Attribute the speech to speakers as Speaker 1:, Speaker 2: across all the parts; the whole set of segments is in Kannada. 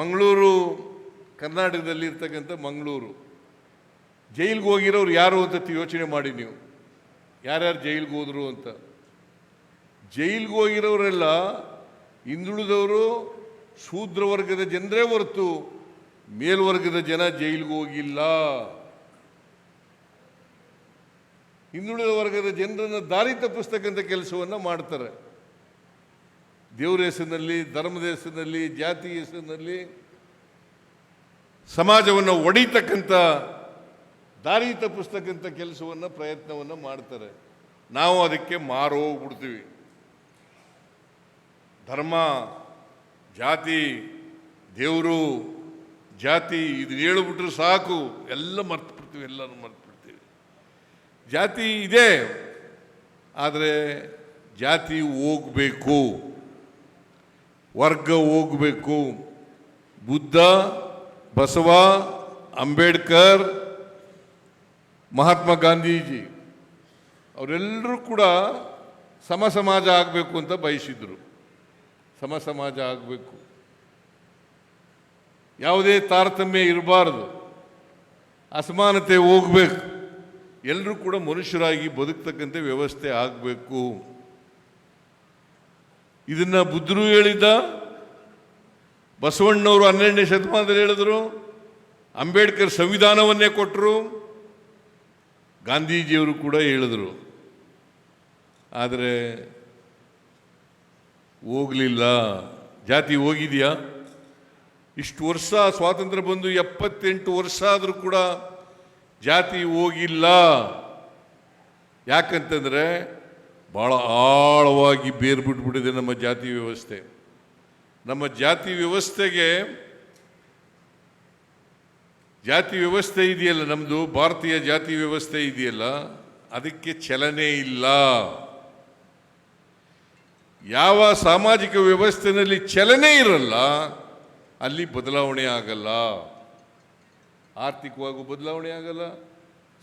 Speaker 1: ಮಂಗಳೂರು, ಕರ್ನಾಟಕದಲ್ಲಿ ಇರ್ತಕ್ಕಂಥ ಮಂಗಳೂರು. ಜೈಲಿಗೆ ಹೋಗಿರೋರು ಯಾರು ಅಂತ ಯೋಚನೆ ಮಾಡಿ ನೀವು. ಯಾರ್ಯಾರು ಜೈಲಿಗೆ ಹೋದರು ಅಂತ. ಜೈಲಿಗೆ ಹೋಗಿರೋರೆಲ್ಲ ಹಿಂದುಳಿದವರು ಶೂದ್ರ ವರ್ಗದ ಜನರೇ ಹೊರತು ಮೇಲ್ವರ್ಗದ ಜನ ಜೈಲಿಗೆ ಹೋಗಿಲ್ಲ. ಹಿಂದುಳಿದ ವರ್ಗದ ಜನರನ್ನು ದಾರಿ ತಪ್ಪಿಸ್ತಕ್ಕಂಥ ಕೆಲಸವನ್ನು ಮಾಡ್ತಾರೆ. ದೇವರ ಹೆಸರಿನಲ್ಲಿ, ಧರ್ಮದ ಹೆಸರಿನಲ್ಲಿ, ಜಾತಿ ಹೆಸರಿನಲ್ಲಿ, ಸಮಾಜವನ್ನು ಒಡೀತಕ್ಕಂಥ ದಾರಿ ತಪ್ಪಿಸ್ತಕ್ಕಂಥ ಕೆಲಸವನ್ನು, ಪ್ರಯತ್ನವನ್ನು ಮಾಡ್ತಾರೆ. ನಾವು ಅದಕ್ಕೆ ಮಾರೋಗ್ಬಿಡ್ತೀವಿ ಧರ್ಮ, ಜಾತಿ, ದೇವರು, ಜಾತಿ ಇದು ಹೇಳ್ಬಿಟ್ರೆ ಸಾಕು. ಎಲ್ಲ ಮರ್ತು ಬಿಡ್ತೀವಿ ಎಲ್ಲರೂ ಮರ್ತು ಬಿಡ್ತೀವಿ ಜಾತಿ ಇದೆ, ಆದರೆ ಜಾತಿ ಹೋಗಬೇಕು. ವರ್ಗ ಹೋಗಬೇಕು. ಬುದ್ಧ, ಬಸವ, ಅಂಬೇಡ್ಕರ್, ಮಹಾತ್ಮ ಗಾಂಧೀಜಿ, ಅವರೆಲ್ಲರೂ ಕೂಡ ಸಮ ಸಮಾಜ ಆಗಬೇಕು ಅಂತ ಬಯಸಿದ್ರು. ಸಮ ಸಮಾಜ ಆಗಬೇಕು. ಯಾವುದೇ ತಾರತಮ್ಯ ಇರಬಾರ್ದು. ಅಸಮಾನತೆ ಹೋಗಬೇಕು. ಎಲ್ಲರೂ ಕೂಡ ಮನುಷ್ಯರಾಗಿ ಬದುಕ್ತಕ್ಕಂಥ ವ್ಯವಸ್ಥೆ ಆಗಬೇಕು. ಇದನ್ನ ಬುದ್ಧರು ಹೇಳಿದ್ದ ಬಸವಣ್ಣವರು ಹನ್ನೆರಡನೇ ಶತಮಾನದಲ್ಲಿ ಹೇಳಿದ್ರು, ಅಂಬೇಡ್ಕರ್ ಸಂವಿಧಾನವನ್ನೇ ಕೊಟ್ಟರು ಗಾಂಧೀಜಿಯವರು ಕೂಡ ಹೇಳಿದರು. ಆದರೆ ಹೋಗಲಿಲ್ಲ. ಜಾತಿ ಹೋಗಿದೆಯಾ? ಇಷ್ಟು ವರ್ಷ ಸ್ವಾತಂತ್ರ್ಯ ಬಂದು ಎಪ್ಪತ್ತೆಂಟು ವರ್ಷ ಆದರೂ ಕೂಡ ಜಾತಿ ಹೋಗಿಲ್ಲ. ಯಾಕಂತಂದರೆ ಭಾಳ ಆಳವಾಗಿ ಬೇರು ಬಿಟ್ಬಿಟ್ಟಿದೆ ನಮ್ಮ ಜಾತಿ ವ್ಯವಸ್ಥೆ. ನಮ್ಮ ಜಾತಿ ವ್ಯವಸ್ಥೆಗೆ ಜಾತಿ ವ್ಯವಸ್ಥೆ ಇದೆಯಲ್ಲ ನಮ್ಮದು ಭಾರತೀಯ ಜಾತಿ ವ್ಯವಸ್ಥೆ ಇದೆಯಲ್ಲ, ಅದಕ್ಕೆ ಚಲನೆ ಇಲ್ಲ. ಯಾವ ಸಾಮಾಜಿಕ ವ್ಯವಸ್ಥೆಯಲ್ಲಿ ಚಲನೆ ಇರಲ್ಲ, ಅಲ್ಲಿ ಬದಲಾವಣೆ ಆಗಲ್ಲ. ಆರ್ಥಿಕವಾಗೂ ಬದಲಾವಣೆ ಆಗಲ್ಲ,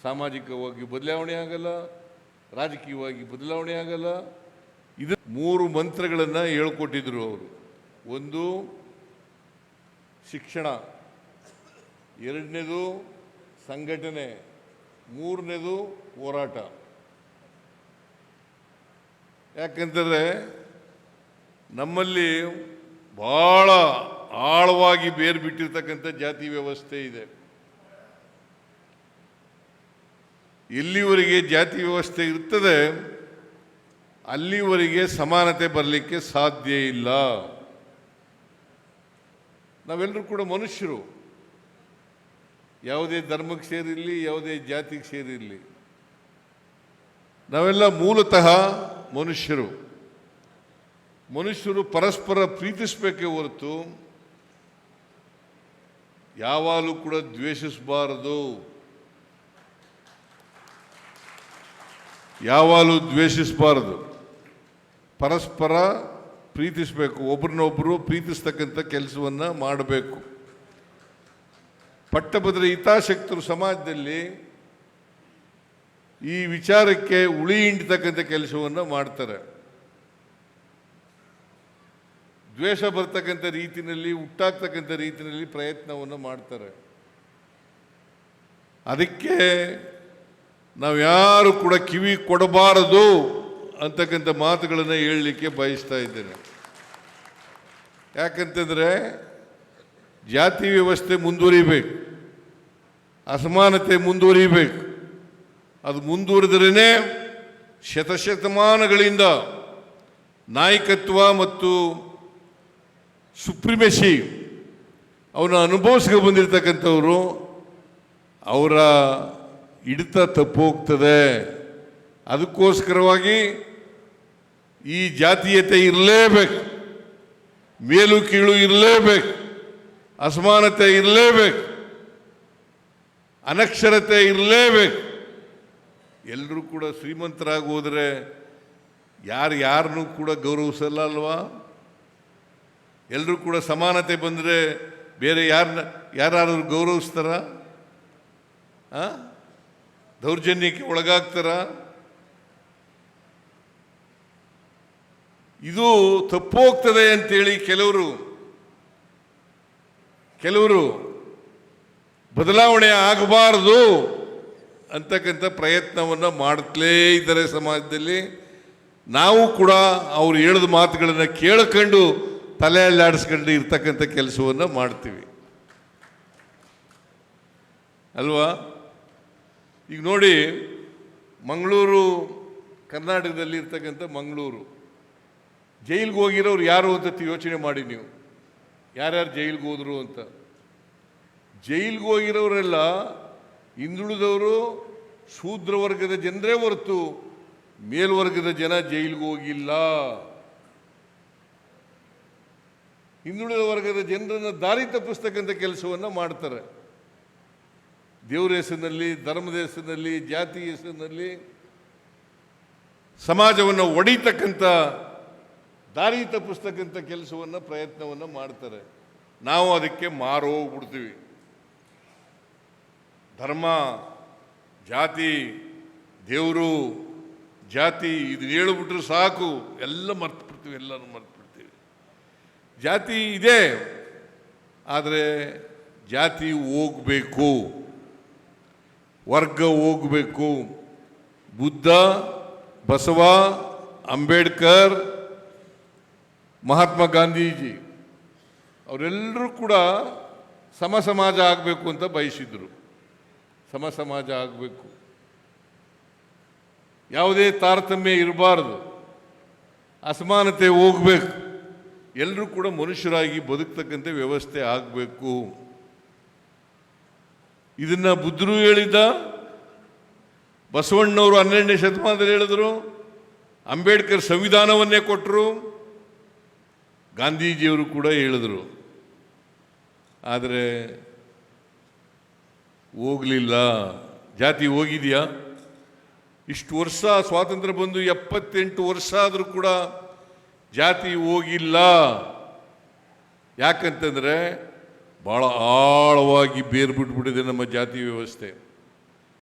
Speaker 1: ಸಾಮಾಜಿಕವಾಗಿ ಬದಲಾವಣೆ ಆಗಲ್ಲ ರಾಜಕೀಯವಾಗಿ ಬದಲಾವಣೆ ಆಗಲ್ಲ. ಇದು ಮೂರು ಮಂತ್ರಗಳನ್ನು ಹೇಳ್ಕೊಟ್ಟಿದ್ರು ಅವರು. ಒಂದು, ಶಿಕ್ಷಣ. ಎರಡನೇದು, ಸಂಘಟನೆ. ಮೂರನೇದು, ಹೋರಾಟ. ಯಾಕಂತಂದರೆ ನಮ್ಮಲ್ಲಿ ಭಾಳ ಆಳವಾಗಿ ಬೇರ್ಬಿಟ್ಟಿರ್ತಕ್ಕಂಥ ಜಾತಿ ವ್ಯವಸ್ಥೆ ಇದೆ. ಎಲ್ಲಿವರೆಗೆ ಜಾತಿ ವ್ಯವಸ್ಥೆ ಇರ್ತದೆ, ಅಲ್ಲಿವರೆಗೆ ಸಮಾನತೆ ಬರಲಿಕ್ಕೆ ಸಾಧ್ಯ ಇಲ್ಲ. ನಾವೆಲ್ಲರೂ ಕೂಡ ಮನುಷ್ಯರು. ಯಾವುದೇ ಧರ್ಮಕ್ಕೆ ಸೇರಿರಲಿ, ಯಾವುದೇ ಜಾತಿಗೆ ಸೇರಿರಲಿ. ನಾವೆಲ್ಲ ಮೂಲತಃ ಮನುಷ್ಯರು. ಮನುಷ್ಯರು ಪರಸ್ಪರ ಪ್ರೀತಿಸಬೇಕೇ ಹೊರತು ಯಾವಾಗಲೂ ಕೂಡ ದ್ವೇಷಿಸಬಾರದು. ಯಾವಾಗಲೂ ದ್ವೇಷಿಸಬಾರದು. ಪರಸ್ಪರ ಪ್ರೀತಿಸಬೇಕು ಒಬ್ರನ್ನೊಬ್ಬರು ಪ್ರೀತಿಸ್ತಕ್ಕಂಥ ಕೆಲಸವನ್ನು ಮಾಡಬೇಕು. ಪಟ್ಟಭದ್ರ ಹಿತಾಸಕ್ತರು ಸಮಾಜದಲ್ಲಿ ಈ ವಿಚಾರಕ್ಕೆ ಉಳಿ ಹಿಂಡ್ತಕ್ಕಂಥ ಕೆಲಸವನ್ನು ಮಾಡ್ತಾರೆ. ದ್ವೇಷ ಬರ್ತಕ್ಕಂಥ ರೀತಿಯಲ್ಲಿ ಹುಟ್ಟಾಗ್ತಕ್ಕಂಥ ರೀತಿಯಲ್ಲಿ ಪ್ರಯತ್ನವನ್ನು ಮಾಡ್ತಾರೆ. ಅದಕ್ಕೆ ನಾವು ಯಾರು ಕೂಡ ಕಿವಿ ಕೊಡಬಾರದು ಅಂತಕ್ಕಂಥ ಮಾತುಗಳನ್ನು ಹೇಳಲಿಕ್ಕೆ ಬಯಸ್ತಾ ಇದ್ದೇನೆ. ಯಾಕಂತಂದರೆ ಜಾತಿ ವ್ಯವಸ್ಥೆ ಮುಂದುವರಿಬೇಕು, ಅಸಮಾನತೆ ಮುಂದುವರಿಬೇಕು. ಅದು ಮುಂದುವರಿದ್ರೇ ಶತಶತಮಾನಗಳಿಂದ ನಾಯಕತ್ವ ಮತ್ತು ಸುಪ್ರಿಮೆಸಿ ಅವನ ಅನುಭವಿಸ್ಕೊಂಡು ಬಂದಿರತಕ್ಕಂಥವರು ಅವರ ಹಿಡಿತ ತಪ್ಪೋಗ್ತದೆ. ಅದಕ್ಕೋಸ್ಕರವಾಗಿ ಈ ಜಾತೀಯತೆ ಇರಲೇಬೇಕು. ಮೇಲು ಕೀಳು ಇರಲೇಬೇಕು. ಅಸಮಾನತೆ ಇರಲೇಬೇಕು. ಅನಕ್ಷರತೆ ಇರಲೇಬೇಕು. ಎಲ್ಲರೂ ಕೂಡ ಶ್ರೀಮಂತರಾಗಿ ಹೋದರೆ ಯಾರು ಯಾರನ್ನು ಕೂಡ ಗೌರವಿಸಲ್ಲ ಅಲ್ವಾ? ಎಲ್ಲರೂ ಕೂಡ ಸಮಾನತೆ ಬಂದರೆ ಬೇರೆ ಯಾರನ್ನ ಯಾರು ಗೌರವಿಸ್ತಾರ? ಆ? ದೌರ್ಜನ್ಯಕ್ಕೆ ಒಳಗಾಗ್ತಾರ? ಇದು ತಪ್ಪೋಗ್ತದೆ ಅಂತೇಳಿ ಕೆಲವರು ಕೆಲವರು ಬದಲಾವಣೆ ಆಗಬಾರದು ಅಂತಕ್ಕಂಥ ಪ್ರಯತ್ನವನ್ನು ಮಾಡ್ತಲೇ ಇದ್ದಾರೆ ಸಮಾಜದಲ್ಲಿ. ನಾವು ಕೂಡ ಅವ್ರು ಹೇಳಿದ ಮಾತುಗಳನ್ನು ಕೇಳ್ಕೊಂಡು ತಲೆ ಆಡಿಸ್ಕೊಂಡು ಇರ್ತಕ್ಕಂಥ ಕೆಲಸವನ್ನು ಮಾಡ್ತೀವಿ. ಅಲ್ವಾ? ಈಗ ನೋಡಿ, ಮಂಗಳೂರು, ಕರ್ನಾಟಕದಲ್ಲಿ ಇರ್ತಕ್ಕಂಥ ಮಂಗಳೂರು. ಜೈಲಿಗೆ ಹೋಗಿರೋರು ಯಾರು ಅಂತ ಯೋಚನೆ ಮಾಡಿ ನೀವು. ಯಾರ್ಯಾರು ಜೈಲಿಗೆ ಹೋದರು ಅಂತ. ಜೈಲಿಗೆ ಹೋಗಿರೋರೆಲ್ಲ ಹಿಂದುಳಿದವರು ಶೂದ್ರ ವರ್ಗದ ಜನರೇ ಹೊರತು ಮೇಲ್ವರ್ಗದ ಜನ ಜೈಲಿಗೆ ಹೋಗಿಲ್ಲ. ಹಿಂದುಳಿದ ವರ್ಗದ ಜನರನ್ನು ದಾರಿ ತಪ್ಪಿಸ್ತಕ್ಕಂಥ ಕೆಲಸವನ್ನು ಮಾಡ್ತಾರೆ. ದೇವರ ಹೆಸರಿನಲ್ಲಿ, ಧರ್ಮದ ಹೆಸರಿನಲ್ಲಿ, ಜಾತಿ ಹೆಸರಿನಲ್ಲಿ, ಸಮಾಜವನ್ನು ಒಡೀತಕ್ಕಂಥ ದಾರಿ ತಪ್ಪಿಸ್ತಕ್ಕಂಥ ಕೆಲಸವನ್ನು, ಪ್ರಯತ್ನವನ್ನು ಮಾಡ್ತಾರೆ. ನಾವು ಅದಕ್ಕೆ ಮಾರು ಹೋಗ್ಬಿಡ್ತೀವಿ. ಧರ್ಮ, ಜಾತಿ, ದೇವರು, ಜಾತಿ ಇದು ಹೇಳ್ಬಿಟ್ರೆ ಸಾಕು. ಎಲ್ಲ ಮರ್ತು ಬಿಡ್ತೀವಿ ಎಲ್ಲರೂ ಮರ್ತು ಬಿಡ್ತೀವಿ ಜಾತಿ ಇದೆ, ಆದರೆ ಜಾತಿ ಹೋಗಬೇಕು. ವರ್ಗ ಹೋಗಬೇಕು. ಬುದ್ಧ, ಬಸವ, ಅಂಬೇಡ್ಕರ್, ಮಹಾತ್ಮ ಗಾಂಧೀಜಿ, ಅವರೆಲ್ಲರೂ ಕೂಡ ಸಮ ಸಮಾಜ ಆಗಬೇಕು ಅಂತ ಬಯಸಿದ್ರು. ಸಮ ಸಮಾಜ ಆಗಬೇಕು. ಯಾವುದೇ ತಾರತಮ್ಯ ಇರಬಾರದು. ಅಸಮಾನತೆ ಹೋಗಬೇಕು. ಎಲ್ಲರೂ ಕೂಡ ಮನುಷ್ಯರಾಗಿ ಬದುಕ್ತಕ್ಕಂಥ ವ್ಯವಸ್ಥೆ ಆಗಬೇಕು. ಇದನ್ನ ಬುದ್ಧರು ಹೇಳಿದ್ದ? ಬಸವಣ್ಣವರು ಹನ್ನೆರಡನೇ ಶತಮಾನದಲ್ಲಿ ಹೇಳಿದ್ರು. ಅಂಬೇಡ್ಕರ್ ಸಂವಿಧಾನವನ್ನೇ ಕೊಟ್ಟರು ಗಾಂಧೀಜಿಯವರು ಕೂಡ ಹೇಳಿದ್ರು. ಆದರೆ ಹೋಗಲಿಲ್ಲ. ಜಾತಿ ಹೋಗಿದೆಯಾ? ಇಷ್ಟು ವರ್ಷ ಸ್ವಾತಂತ್ರ್ಯ ಬಂದು ಎಪ್ಪತ್ತೆಂಟು ವರ್ಷ ಆದರೂ ಕೂಡ ಜಾತಿ ಹೋಗಿಲ್ಲ. ಯಾಕಂತಂದರೆ ಭಾಳ ಆಳವಾಗಿ ಬೇರು ಬಿಟ್ಬಿಟ್ಟಿದೆ ನಮ್ಮ ಜಾತಿ ವ್ಯವಸ್ಥೆ.